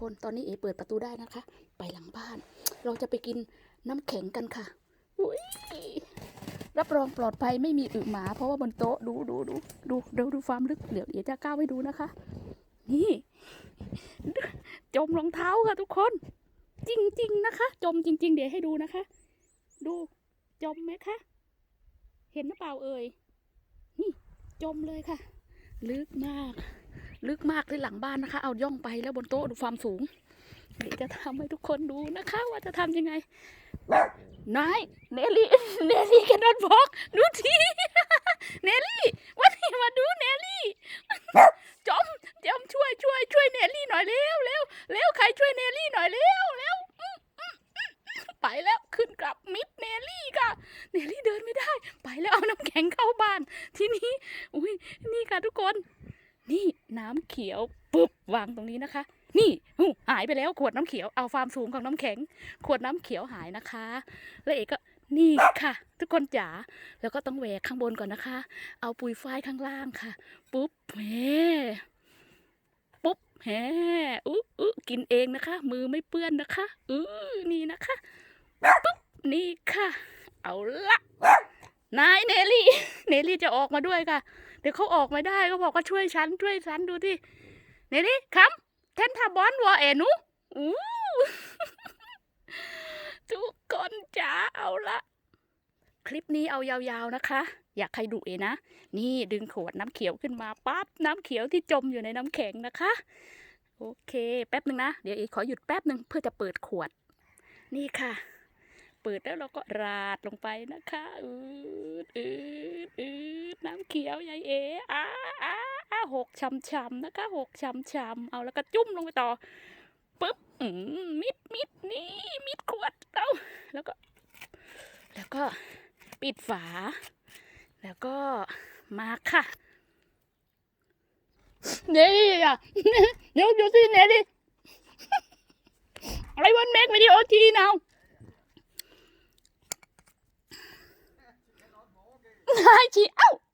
คนตอนนี้เอเปิดประตูได้นะคะ ไปหลังบ้าน เราจะไปกินน้ำแข็งกันค่ะอุ้ยรับรองปลอดภัยไม่มีอึหมา เพราะว่าบนโต๊ะดูดูดูดูดูดูความลึกเดี๋ยวเดี๋ยวจะก้าวให้ดูนะคะ นี่ จมรองเท้าค่ะทุกคน จริง ๆ นะคะ จมจริง ๆ เดี๋ยวให้ดูนะคะ ดูจมไหมคะ เห็นหรือเปล่าเอ่ยนี่ จมเลยค่ะ ลึกมาก ลึกมากที่หลังบ้านนะคะ เอาย่องไปแล้วบนโต๊ะดูความสูง เดี๋ยวจะทำให้ทุกคนดูนะคะ ว่าจะทำยังไงนายเนลี่เนลี่แคนนอทบอกดูทีเนลี่วันนี้มาดูเนลี่จอมจอมช่วยช่วยช่วยเนลี่หน่อยเร็วเร็วเร็วใครช่วยเนลี่หน่อยเร็วเร็วไปแล้วขึ้นกลับมิดเนลี่ค่ะเนลลี่เดินไม่ได้ ไปแล้วเอาน้ำแข็งเข้าบ้าน ทีนี้อุ้ยนี่ค่ะทุกคน นี่น้ำเขียวปุ๊บวางตรงนี้นะคะ นี่หูหายไปแล้วขวดน้ำเขียวเอาความสูงของน้ำแข็ง ขวดน้ำเขียวหายนะคะ แล้วเอกก็นี่ค่ะ ทุกคนจ๋าแล้วก็ต้องแหวกข้างบนก่อนนะคะ เอาปุยฝ้ายข้างล่างค่ะ ปุ๊บแหมปุ๊บแหมอุ๊อุ๊กินเองนะคะ มือไม่เปื้อนนะคะอือนี่นะคะปุ๊บนี่ค่ะ เอาละ นายเนลี่ เนลี่จะออกมาด้วยค่ะ เดี๋ยวเขาออกไม่ได้ก็บอกว่าช่วยฉันช่วยฉันดูที่เนลี่คำเทนทาบอนวอเอนูอู้ทุกคนจ๋าเอาละคลิปนี้เอายาวๆนะคะ อยากใครดุเอนะ นี่ดึงขวดน้ำเขียวขึ้นมาปั๊บน้ำเขียวที่จมอยู่ในน้ำแข็งนะคะ โอเค แป๊บหนึ่งนะ เดี๋ยวเอขอหยุดแป๊บหนึ่งเพื่อจะเปิดขวด นี่ค่ะ ปิดแล้วเราก็ราดลงไปนะคะอืดอืดอืดน้ำเขียวยายเออ้าอ้าอ้าหกช้ำๆนะคะหกช้ำๆเอาแล้วก็จุ่มลงไปต่อปึ๊บอืมมิดมิดนี่มิดขวดเอาแล้วก็ แล้วก็ปิดฝา แล้วก็มาค่ะเนี่อะเดี๋ยวดูสิเนี่ยดิ I want make video tea now ไอ้ชีเอา ki. Au!